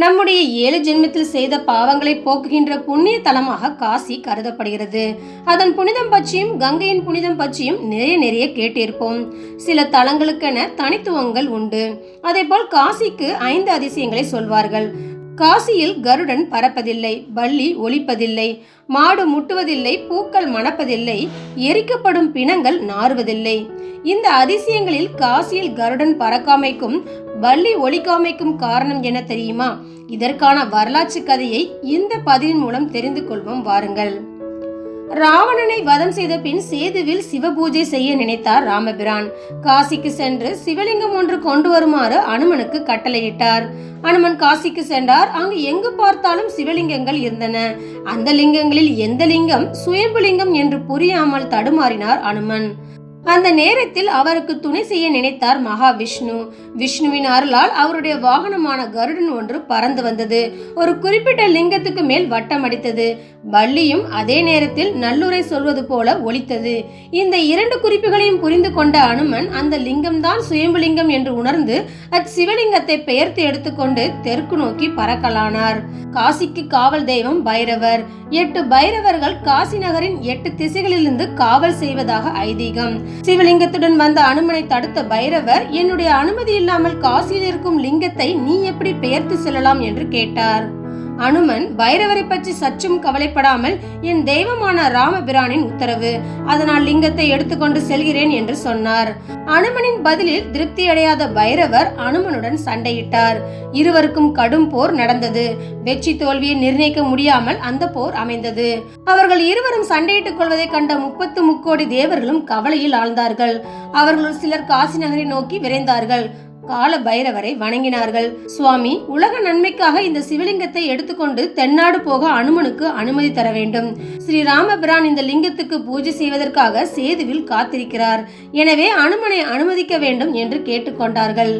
நம்முடைய ஏழு ஜென்மத்தில் செய்த பாவங்களை போக்குகின்ற புண்ணிய தலமாக காசி கருதப்படுகிறது. அதன் புனிதம் பற்றியும் கங்கையின் புனிதம் பற்றியும் நிறைய நிறைய கேட்டிருப்போம். சில தலங்களுக்கென தனித்துவங்கள் உண்டு. அதேபோல் காசிக்கு ஐந்து அதிசயங்களை சொல்வார்கள். காசியில் கருடன் பறப்பதில்லை பள்ளி ஒழிப்பதில்லை மாடு முட்டுவதில்லை பூக்கள் மணப்பதில்லை எரிக்கப்படும் பிணங்கள் நாறுவதில்லை. இந்த அதிசயங்களில் காசியில் கருடன் பறக்காமைக்கும் வள்ளி ஒலிக்காமைக்கும் காரணம் என தெரியுமா? இதற்கான வரலாற்று கதையை இந்த பதிவின் மூலம் தெரிந்து கொள்வோம் வாருங்கள். ராவணனை வதம் செய்த பின் சேதுவில் சிவபூஜை செய்ய நினைத்தார் ராமபிரான். காசிக்கு சென்று சிவலிங்கம் ஒன்று கொண்டு வருமாறு அனுமனுக்கு கட்டளையிட்டார். அனுமன் காசிக்கு சென்றார். அங்கு எங்கு பார்த்தாலும் சிவலிங்கங்கள் இருந்தன. அந்த லிங்கங்களில் எந்த லிங்கம் சுயம்புலிங்கம் என்று புரியாமல் தடுமாறினார் அனுமன். அந்த நேரத்தில் அவருக்கு துணை செய்ய நினைத்தார் மகாவிஷ்ணு. விஷ்ணுவின் அருளால் அவருடைய வாகனமான கருடன் ஒன்று பறந்து வந்தது. ஒரு குறிப்பிட்ட லிங்கத்துக்கு மேல் வட்டம் அடித்தது. வள்ளியும் அதே நேரத்தில் நல்லுரை சொல்வது போல ஒலித்தது. இந்த இரண்டு குறிப்புகளையும் புரிந்து கொண்ட அனுமன் அந்த லிங்கம்தான் சுயம்புலிங்கம் என்று உணர்ந்து அச்சிவலிங்கத்தை பெயர்த்து எடுத்துக்கொண்டு தெற்கு நோக்கி பறக்கலானார். காசிக்கு காவல் தெய்வம் பைரவர். எட்டு பைரவர்கள் காசி நகரின் எட்டு திசைகளிலிருந்து காவல் செய்வதாக ஐதீகம். சிவலிங்கத்துடன் வந்த அனுமனை தடுத்த பைரவர் என்னுடைய அனுமதி இல்லாமல் காசியில் இருக்கும் லிங்கத்தை நீ எப்படி பெயர்த்து செல்லலாம்? என்று கேட்டார். அனுமன் பைரவரை பற்றி சற்றும் கவலைப்படாமல் என் தெய்வமான ராமபிரானின் உத்தரவு. அதனால் லிங்கத்தை எடுத்துக்கொண்டு செல்கிறேன் என்று சொன்னார். அனுமனின் பதிலில் திருப்தி அடையாத பைரவர் அனுமனுடன் சண்டையிட்டார். இருவருக்கும் கடும் போர் நடந்தது. வெற்றி தோல்வியை நிர்ணயிக்க முடியாமல் அந்த போர் அமைந்தது. அவர்கள் இருவரும் சண்டையிட்டுக் கொள்வதை கண்ட முப்பத்து முக்கோடி தேவர்களும் கவலையில் ஆழ்ந்தார்கள். அவர்களுள் சிலர் காசி நகரை நோக்கி விரைந்தார்கள். கால பைரவரை வணங்கினார்கள். சுவாமி உலக நன்மைக்காக இந்த சிவலிங்கத்தை எடுத்துக்கொண்டு தென்னாடு போக அனுமனுக்கு அனுமதி தர வேண்டும். ஸ்ரீ ராமபிரான் இந்த லிங்கத்துக்கு பூஜை செய்வதற்காக சேதுவில் காத்திருக்கிறார். எனவே அனுமனை அனுமதிக்க வேண்டும் என்று கேட்டுக்கொண்டார்கள்.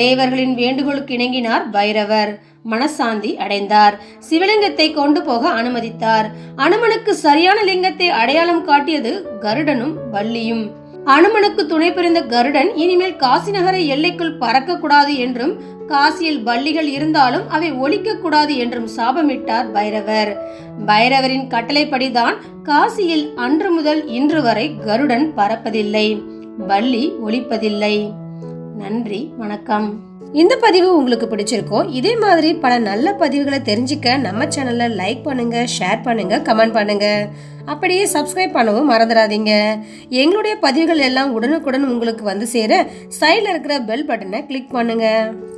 தேவர்களின் வேண்டுகோளுக்கு இணங்கினார் பைரவர். மனசாந்தி அடைந்தார். சிவலிங்கத்தை கொண்டு போக அனுமதித்தார். அனுமனுக்கு சரியான லிங்கத்தை அடையாளம் காட்டியது கருடனும் வள்ளியும். அனுமனுக்கு துணை புரிந்த கருடன் இனிமேல் காசி நகர எல்லைக்குள் பறக்க கூடாது என்றும் காசியில் பள்ளிகள் இருந்தாலும் அவை ஒழிக்க கூடாது என்றும் சாபமிட்டார் பைரவர். பைரவரின் கட்டளைப்படிதான் காசியில் அன்று முதல் இன்று வரை கருடன் பறப்பதில்லை பள்ளி ஒழிப்பதில்லை நன்றி வணக்கம். இந்த பதிவு உங்களுக்கு பிடிச்சிருக்கோ இதே மாதிரி பல நல்ல பதிவுகளை தெரிஞ்சுக்க நம்ம சேனலை லைக் பண்ணுங்க ஷேர் பண்ணுங்க கமெண்ட் பண்ணுங்க. அப்படியே சப்ஸ்கிரைப் பண்ணவும் மறந்துடாதீங்க. எங்களுடைய பதிவுகள் எல்லாம் உடனுக்குடன் உங்களுக்கு வந்து சேர சைடில் இருக்கிற பெல் பட்டனை கிளிக் பண்ணுங்கள்